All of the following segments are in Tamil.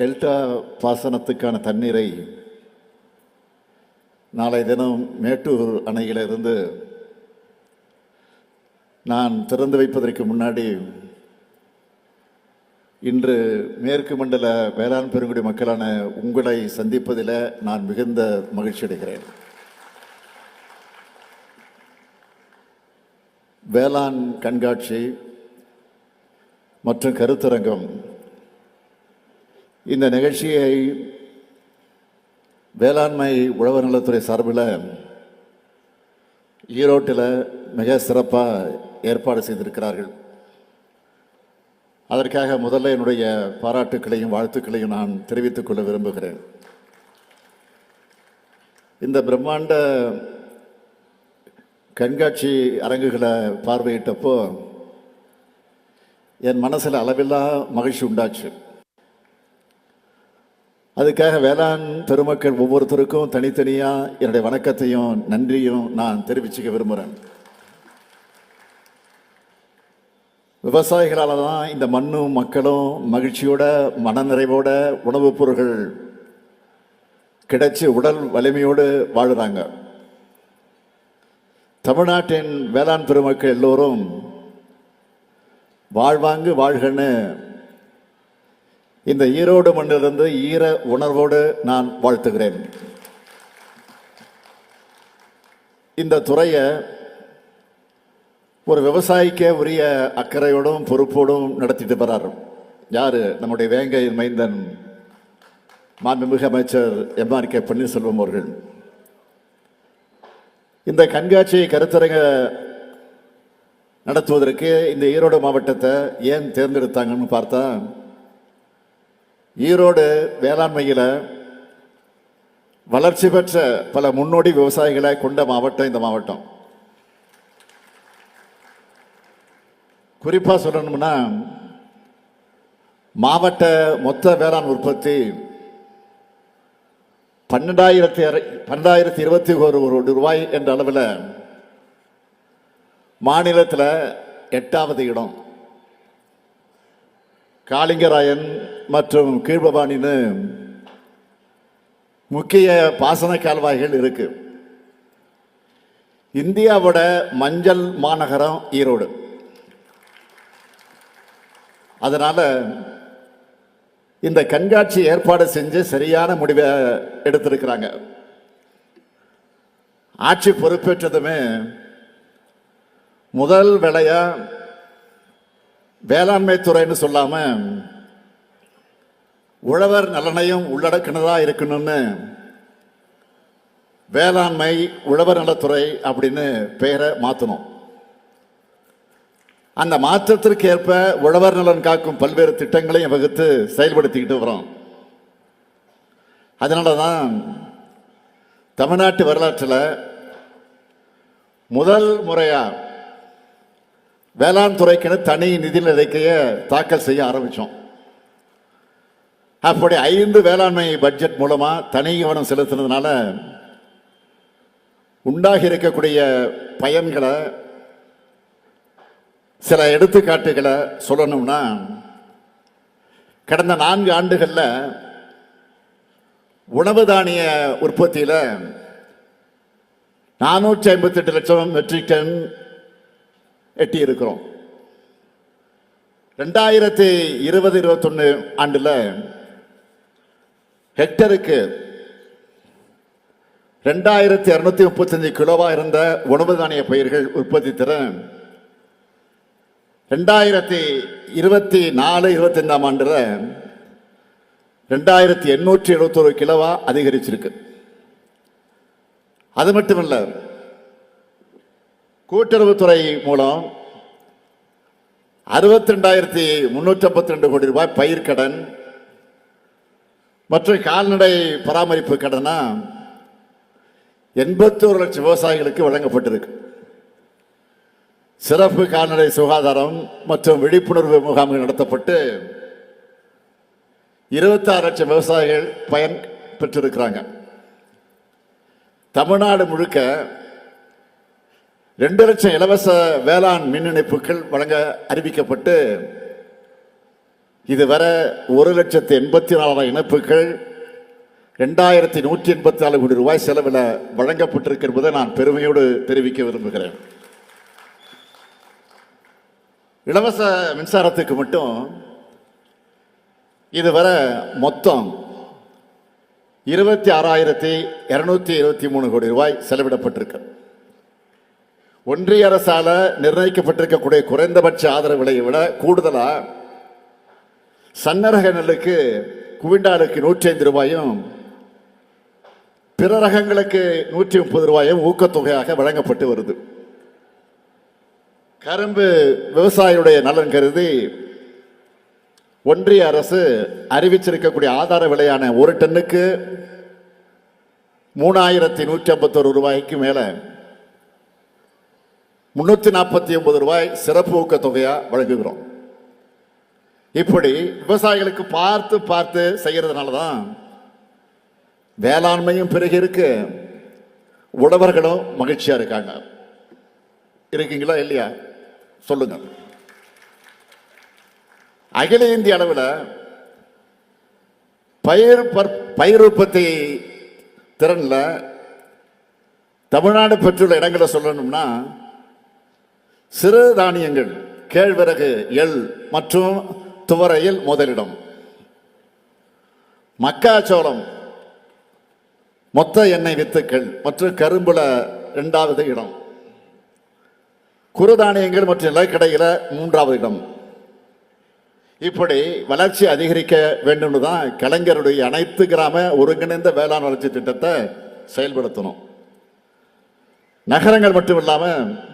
டெல்டா பாசனத்துக்கான தண்ணீரை நாளை தினம் மேட்டூர் அணையிலிருந்து நான் திறந்து வைப்பதற்கு முன்னாடி இன்று மேற்கு மண்டல வேளாண் பெருங்குடி மக்களான உங்களை சந்திப்பதில் நான் மிகுந்த மகிழ்ச்சி அடைகிறேன். வேளாண் கண்காட்சி மற்றும் கருத்தரங்கம் இந்த நிகழ்ச்சியை வேளாண்மை உழவர் நலத்துறை சார்பில் ஈரோட்டில் மிக சிறப்பாக ஏற்பாடு செய்திருக்கிறார்கள். அதற்காக முதல்ல என்னுடைய பாராட்டுக்களையும் வாழ்த்துக்களையும் நான் தெரிவித்துக் கொள்ள விரும்புகிறேன். இந்த பிரம்மாண்ட கண்காட்சி அரங்குகளை பார்வையிட்டப்போ என் மனசில் அளவில்லா மகிழ்ச்சி உண்டாச்சு. அதுக்காக வேளாண் பெருமக்கள் ஒவ்வொருத்தருக்கும் தனித்தனியாக என்னுடைய வணக்கத்தையும் நன்றியும் நான் தெரிவிச்சுக்க விரும்புகிறேன் விவசாயிகளால் தான் இந்த மண்ணும் மக்களும் மகிழ்ச்சியோட மனநிறைவோட உணவுப் பொருட்கள் கிடைச்சி உடல் வலிமையோடு வாழுறாங்க. தமிழ்நாட்டின் வேளாண் பெருமக்கள் எல்லோரும் வாழ்வாங்கு வாழ்கன்னு இந்த ஈரோடு மண்ணிலிருந்து ஈர உணர்வோடு நான் வாழ்த்துகிறேன். இந்த துறையை ஒரு விவசாயிக்கே உரிய அக்கறையோடும் பொறுப்போடும் நடத்திட்டு வர்றாரு. யாரு? நம்முடைய வேங்கை மைந்தன் மாண்புமிகு அமைச்சர் எம் ஆர் கே பன்னீர்செல்வம் அவர்கள். இந்த கண்காட்சியை கருத்தரங்க நடத்துவதற்கு இந்த ஈரோடு மாவட்டத்தை ஏன் தேர்ந்தெடுத்தாங்கன்னு பார்த்தா ஈரோடு வேளாண்மையில் வளர்ச்சி பெற்ற பல முன்னோடி விவசாயிகளை கொண்ட மாவட்டம் இந்த மாவட்டம். குறிப்பாக சொல்லணும்னா மாவட்ட மொத்த வேளாண் உற்பத்தி பன்னெண்டாயிரத்தி அரை- பன்னெண்டாயிரத்தி இருபத்தி ஒரு ஒரு ரூபாய் என்ற அளவில் மாநிலத்தில் எட்டாவது இடம். காளிங்கராயன் மற்றும் கீழ்பவானின்னு முக்கிய பாசன கால்வாய்கள் இருக்கு. இந்தியாவோட மஞ்சள் மாநகரம் ஈரோடு. அதனால இந்த கண்காட்சி ஏற்பாடு செஞ்சு சரியான முடிவை எடுத்திருக்கிறாங்க. ஆட்சி பொறுப்பேற்றதுமே முதல் வேலையாக வேளாண்மை துறைன்னு சொல்லாமல் உழவர் நலனையும் உள்ளடக்கினதா இருக்கணும்னு வேளாண்மை உழவர் நலத்துறை அப்படின்னு பெயரை மாற்றணும் அந்த மாற்றத்திற்கு ஏற்ப உழவர் நலன் காக்கும் பல்வேறு திட்டங்களையும் வகுத்து செயல்படுத்திக்கிட்டு வரோம். அதனால தான் தமிழ்நாட்டு வரலாற்றில் முதல் முறையாக வேளாண் துறைக்கென தனி நிதி நிலைக்கையை தாக்கல் செய்ய ஆரம்பித்தோம் அப்படி ஐந்து வேளாண்மை பட்ஜெட் மூலமாக தனி கவனம் செலுத்தினதுனால உண்டாகி இருக்கக்கூடிய பயன்களை சில எடுத்துக்காட்டுகளை சொல்லணும்னா கடந்த நான்கு ஆண்டுகளில் உணவு தானிய உற்பத்தியில் நானூற்றி ஐம்பத்தெட்டு லட்சம் மெட்ரிக் டன் எட்டியிருக்கிறோம். ரெண்டாயிரத்தி இருபது இருபத்தொன்னு ஆண்டில் ஹெக்டருக்கு ரெண்டாயிரத்தி இரநூத்தி முப்பத்தஞ்சு கிலோவா இருந்த உணவு தானிய பயிர்கள் உற்பத்தி திறன் ரெண்டாயிரத்தி இருபத்தி நாலு இருபத்தைந்தாம் ஆண்டுல ரெண்டாயிரத்தி எண்ணூற்றி எழுபத்தொரு கிலோவா அதிகரிச்சிருக்கு. அது மட்டுமல்ல கூட்டுறவுத்துறை மூலம் அறுபத்தி ரெண்டாயிரத்தி முன்னூற்றி ஐம்பத்தி ரெண்டு கோடி ரூபாய் பயிர்க்கடன் மற்றும் கால்நடை பராமரிப்பு கடனா எண்பத்தோரு லட்சம் விவசாயிகளுக்கு வழங்கப்பட்டிருக்கு. சிறப்பு கால்நடை சுகாதாரம் மற்றும் விழிப்புணர்வு முகாம்கள் நடத்தப்பட்டு இருபத்தாறு லட்சம் விவசாயிகள் பயன் பெற்றிருக்கிறாங்க. தமிழ்நாடு முழுக்க ரெண்டு லட்சம் இலவச வேளாண் மின் இணைப்புகள் வழங்க அறிவிக்கப்பட்டு இதுவரை ஒரு லட்சத்து எண்பத்தி நாலாயிரம் இணைப்புகள் ரெண்டாயிரத்தி நூற்றி எண்பத்தி நாலு கோடி ரூபாய் செலவில் வழங்கப்பட்டிருக்கிறதை நான் பெருமையோடு தெரிவிக்க விரும்புகிறேன். இலவச மின்சாரத்துக்கு மட்டும் இதுவரை மொத்தம் இருபத்தி ஆறாயிரத்தி இரநூத்தி இருபத்தி மூணு கோடி ரூபாய் செலவிடப்பட்டிருக்கு. ஒன்றிய அரசால் நிர்ணயிக்கப்பட்டிருக்கக்கூடிய குறைந்தபட்ச ஆதரவு விலையை விட கூடுதலாக சன்னரக நெல்லுக்கு குவிண்டாலுக்கு நூற்றி ஐந்து ரூபாயும் பிற ரகங்களுக்கு நூற்றி முப்பது ரூபாயும் ஊக்கத்தொகையாக வழங்கப்பட்டு வருது. கரும்பு விவசாயியுடைய நலன் கருதி ஒன்றிய அரசு அறிவிச்சிருக்கக்கூடிய ஆதார விலையான ஒரு டன்னுக்கு மூணாயிரத்தி நூற்றி ஐம்பத்தொரு ரூபாய்க்கு மேலே முன்னூற்றி நாற்பத்தி ஒன்பது ரூபாய் சிறப்பு ஊக்கத்தொகையாக வழங்குகிறோம். இப்படி விவசாயிகளுக்கு பார்த்து பார்த்து செய்கிறதுனால தான் வேளாண்மையும் பிறகு இருக்கு. உழவர்களும் மகிழ்ச்சியாக இருக்காங்க. இருக்கீங்களா இல்லையா? சொல்லுங்க. அகில இந்திய அளவில் பயிர் பற்- பயிர் உற்பத்தி திறனில் தமிழ்நாடு பெற்றுள்ள இடங்களை சொல்லணும்னா சிறு தானியங்கள் கேழ்வரகு எள் மற்றும் துவரையில் முதலிடம். மக்காச்சோளம். மொத்த எண்ணெய் வித்துக்கள் மற்றும் கரும்புல இரண்டாவது இடம். குறுதானியங்கள் மற்றும் நிலக்கடையில் மூன்றாவது இடம். இப்படி வளர்ச்சி அதிகரிக்க வேண்டும்னு தான் கலைஞருடைய அனைத்து கிராம ஒருங்கிணைந்த வேளாண் வளர்ச்சி திட்டத்தை செயல்படுத்தணும். நகரங்கள் மட்டும் இல்லாமல்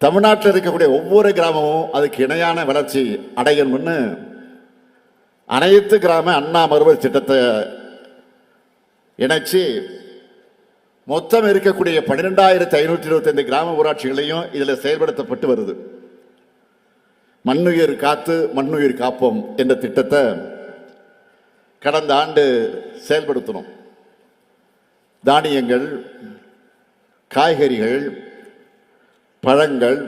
தமிழ்நாட்டில் இருக்கக்கூடிய ஒவ்வொரு கிராமமும் அதுக்கு இணையான வளர்ச்சி அடையணும்னு அனைத்து கிராம அண்ணா மறுவர் திட்டத்தை இணைச்சி மொத்தம் இருக்கக்கூடிய பன்னிரெண்டாயிரத்தி ஐநூற்றி இருபத்தைந்து கிராம ஊராட்சிகளையும் இதில் செயல்படுத்தப்பட்டு வருது. மண்ணுயிர் காத்து மண்ணுயிர் காப்போம் என்ற திட்டத்தை கடந்த ஆண்டு செயல்படுத்தணும் தானியங்கள் காய்கறிகள் பழங்கள்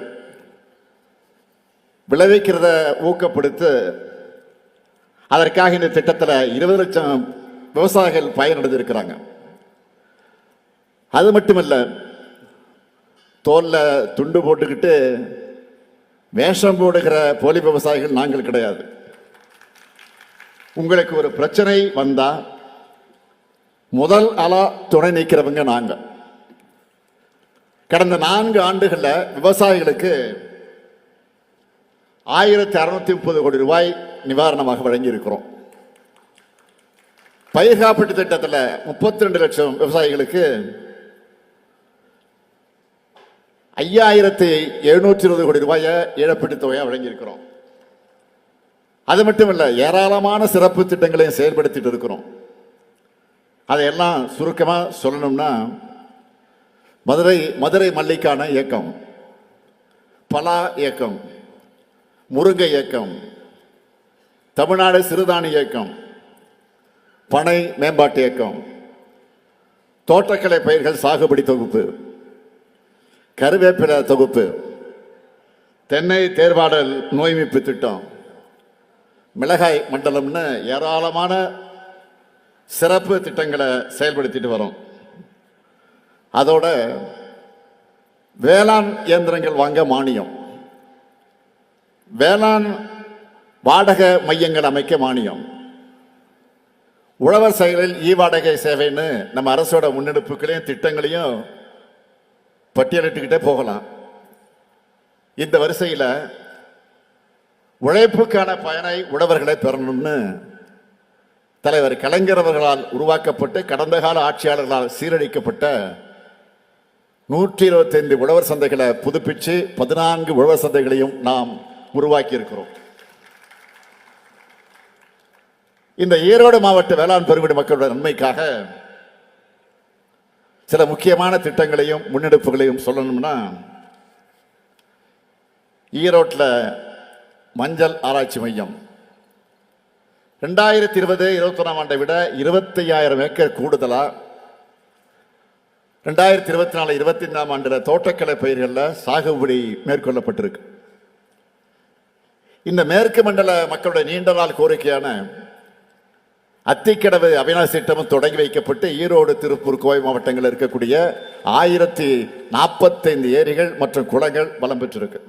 விளைவிக்கிறத ஊக்கப்படுத்த அதற்காக இந்த திட்டத்தில் இருபது லட்சம் விவசாயிகள் பயனடைஞ்சிருக்கிறாங்க அது மட்டுமல்ல தோல்ல துண்டு போட்டுக்கிட்டு வேஷம் போடுகிற போலி விவசாயிகள் நாங்கள் கிடையாது. உங்களுக்கு ஒரு பிரச்சனை வந்தால் முதல் அலா துணை நிற்கிறவங்க நாங்கள் கடந்த நான்கு ஆண்டுகளில் விவசாயிகளுக்கு ஆயிரத்தி அறுநூத்தி முப்பது கோடி ரூபாய் நிவாரணமாக வழங்கியிருக்கிறோம். பயிர் காப்பீட்டு திட்டத்தில் முப்பத்தி ரெண்டு லட்சம் விவசாயிகளுக்கு ஐயாயிரத்தி எழுநூற்றி இருபது கோடி ரூபாயை இழப்பீட்டு தொகையாக வழங்கியிருக்கிறோம். அது மட்டும் இல்லை ஏராளமான சிறப்பு திட்டங்களையும் செயல்படுத்திட்டு இருக்கிறோம். அதையெல்லாம் சுருக்கமாக சொல்லணும்னா மதுரை மதுரை மல்லிக்கான இயக்கம். பலா இயக்கம். முருங்கை இயக்கம். தமிழ்நாடு சிறுதானி இயக்கம். பனை மேம்பாட்டு இயக்கம். தோட்டக்கலை பயிர்கள் சாகுபடி தொகுப்பு. கருவேப்பிலை தொகுப்பு. தென்னை தேர்வாடல் நோய்மிப்பு திட்டம். மிளகாய் மண்டலம்னு ஏராளமான சிறப்பு திட்டங்களை செயல்படுத்திட்டு வரோம். அதோட வேளாண் இயந்திரங்கள் வாங்க மானியம். வேளாண் வாடகை மையங்கள் அமைக்க மானியம். உழவர் செயலில் இ வாடகை சேவைன்னு நம்ம அரசோட முன்னெடுப்புகளையும் திட்டங்களையும் பட்டியலிட்டுக்கிட்டே போகலாம். இந்த வரிசையில் உழைப்புக்கான பயனை உழவர்களை பெறணும்னு தலைவர் கலைஞரவர்களால் உருவாக்கப்பட்டு கடந்த கால ஆட்சியாளர்களால் சீரழிக்கப்பட்ட நூற்றி இருபத்தைந்து உழவர் சந்தைகளை புதுப்பிச்சு பதினான்கு உழவர் சந்தைகளையும் நாம் உருவாக்கி இருக்கிறோம் இந்த ஈரோடு மாவட்ட வேளாண் பெருங்குடி மக்களோட நன்மைக்காக சில முக்கியமான திட்டங்களையும் முன்னெடுப்புகளையும் சொல்லணும்னா ஈரோட்டில் மஞ்சள் ஆராய்ச்சி மையம். ரெண்டாயிரத்தி இருபது இருபத்தொன்னாம் ஆண்டை விட இருபத்தையாயிரம் ஏக்கர் கூடுதலாக ரெண்டாயிரத்தி இருபத்தி நாலு இருபத்தி ஐந்தாம் ஆண்டில் தோட்டக்கலை பயிர்களில் சாகுபடி மேற்கொள்ளப்பட்டிருக்கு. இந்த மேற்கு மண்டல மக்களுடைய நீண்ட நாள் கோரிக்கையான அத்திக்கடவு அவினாசி திட்டமும் தொடங்கி வைக்கப்பட்டு ஈரோடு திருப்பூர் கோவை மாவட்டங்களில் இருக்கக்கூடிய ஆயிரத்தி நாற்பத்தைந்து ஏரிகள் மற்றும் குளங்கள் வளம் பெற்றிருக்கு.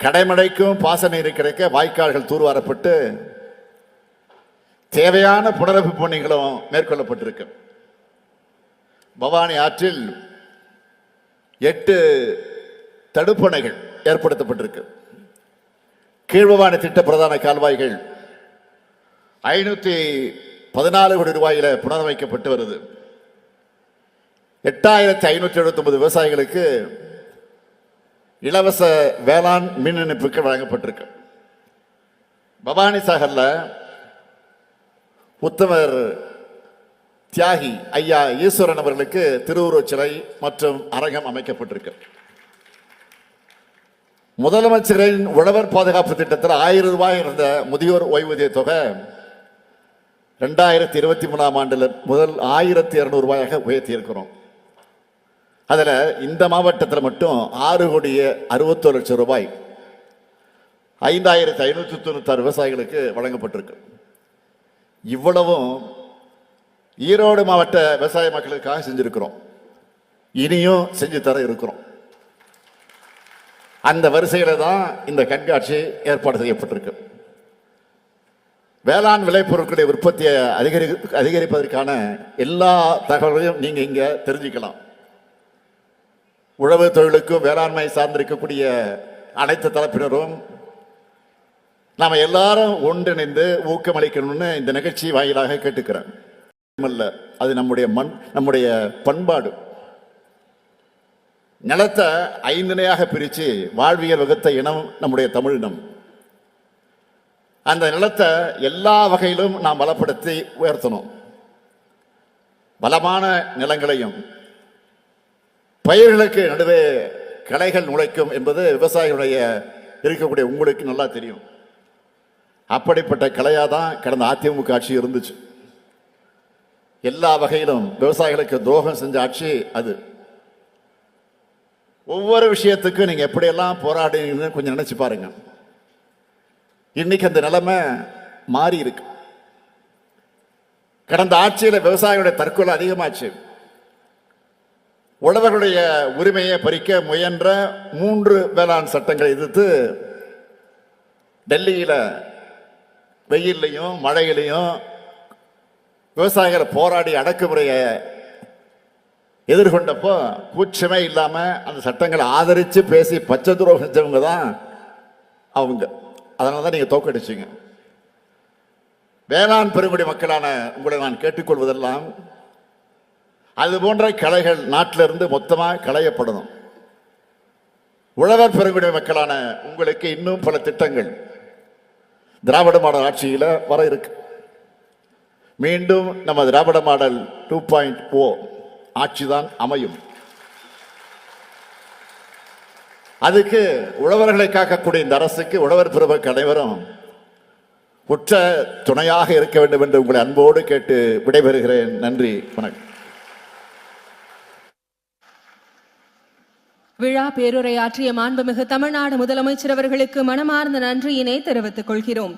கடைமடைக்கும் பாசன நீர் கிடைக்க வாய்க்கால்கள் தூர்வாரப்பட்டு தேவையான புனரமைப்பு பணிகளும் மேற்கொள்ளப்பட்டிருக்கு. பவானி ஆற்றில் எட்டு தடுப்பணைகள் ஏற்படுத்தப்பட்டிருக்கு. கீழ்பவானி திட்ட பிரதான கால்வாய்கள் ஐநூற்றி பதினாலு கோடி ரூபாயில புனரமைக்கப்பட்டு வருது. எட்டாயிரத்தி ஐநூற்றி எழுபத்தொம்பது விவசாயிகளுக்கு இலவச வேளாண் மின் இணைப்புகள் வழங்கப்பட்டிருக்கு. பவானி சாகரில் உத்தமர் தியாகி ஐயா ஈஸ்வரன் அவர்களுக்கு திருவுருவச் சிலை மற்றும் அரங்கம் அமைக்கப்பட்டிருக்கு. முதலமைச்சரின் உழவர் பாதுகாப்பு திட்டத்தில் ஆயிரம் ரூபாய் இருந்த முதியோர் ஓய்வூதிய தொகை ரெண்டாயிரத்தி இருபத்தி மூணாம் ஆண்டில் முதல் ஆயிரத்தி இருநூறு ரூபாயாக உயர்த்தி இருக்கிறோம் அதில் இந்த மாவட்டத்தில் மட்டும் ஆறு கோடியே அறுபத்தோரு லட்சம் ரூபாய் ஐந்தாயிரத்தி ஐநூற்றி தொண்ணூத்தாறு விவசாயிகளுக்கு வழங்கப்பட்டிருக்கு. இவ்வளவும் ஈரோடு மாவட்ட விவசாய மக்களுக்காக செஞ்சிருக்கிறோம். இனியும் செஞ்சு தர இருக்கிறோம். அந்த வரிசையில் தான் இந்த கண்காட்சி ஏற்பாடு செய்யப்பட்டிருக்கு. வேளாண் விளைபொருட்களுடைய உற்பத்தியை அதிகரி அதிகரிப்பதற்கான எல்லா தகவல்களையும் நீங்கள் இங்கே தெரிஞ்சுக்கலாம். உழவு தொழிலுக்கும் வேளாண்மை சார்ந்திருக்கக்கூடிய அனைத்து தரப்பினரும் நாம் எல்லாரும் ஒன்றிணைந்து ஊக்கமளிக்கணும்னு இந்த நிகழ்ச்சி வாயிலாக கேட்டுக்கிறேன். அல்ல அது நம்முடைய மண் நம்முடைய பண்பாடு. நிலத்தை ஐந்திணையாக பிரித்து வாழ்வியல் வகுத்த இனம் நம்முடைய தமிழினம் அந்த நிலத்தை எல்லா வகையிலும் நாம் பலப்படுத்தி உயர்த்தணும். பலமான நிலங்களையும் பயிர்களுக்கு நடுவே களைகள் நுழைக்கும் என்பது விவசாயிகளுடைய இருக்கக்கூடிய உங்களுக்கு நல்லா தெரியும். அப்படிப்பட்ட கலையாக தான் கடந்த அதிமுக ஆட்சி இருந்துச்சு. எல்லா வகையிலும் விவசாயிகளுக்கு துரோகம் செஞ்ச ஆட்சி அது. ஒவ்வொரு விஷயத்துக்கும் நீங்க எப்படியெல்லாம் போராடுறீங்கன்னு கொஞ்சம் நினைச்சு பாருங்க. இன்னைக்கு அந்த நிலைமை மாறி இருக்கு. கடந்த ஆட்சியில் விவசாயிகளுடைய தற்கொலை அதிகமாச்சு. உழவர்களுடைய உரிமையை பறிக்க முயன்ற மூன்று வேளாண் சட்டங்களை எதிர்த்து டெல்லியில் வெயில்லையும் மழையிலையும் விவசாயிகளை போராடி அடக்குமுறையை எதிர்கொண்டப்போ கூச்சமே இல்லாமல் அந்த சட்டங்களை ஆதரித்து பேசி பச்சை துரோகம் செஞ்சவங்க தான் அவங்க. அதனால தான் நீங்கள் தோக்கடிச்சிங்க. வேளாண் பெருங்குடி மக்களான உங்களை நான் கேட்டுக்கொள்வதெல்லாம் அது போன்ற கலைகள் நாட்டிலிருந்து மொத்தமாக களையப்படணும். உழவர் பெருங்குடி மக்களான உங்களுக்கு இன்னும் பல திட்டங்கள். திராவிட மாடல் ஆட்சியில் வர இருக்குது மீண்டும் நம்ம Dravida model two point O ஆட்சிதான் அமையும். அதுக்கு உழவர்களை காக்கக்கூடிய இந்த அரசுக்கு உழவர் பெருமக்கள் அனைவரும் உற்ற துணையாக இருக்க வேண்டும் என்று உங்களை அன்போடு கேட்டு விடைபெறுகிறேன். நன்றி வணக்கம். விழா பேருரையாற்றிய மாண்புமிகு தமிழ்நாடு முதலமைச்சர் அவர்களுக்கு மனமார்ந்த நன்றியினை தெரிவித்துக் கொள்கிறோம்.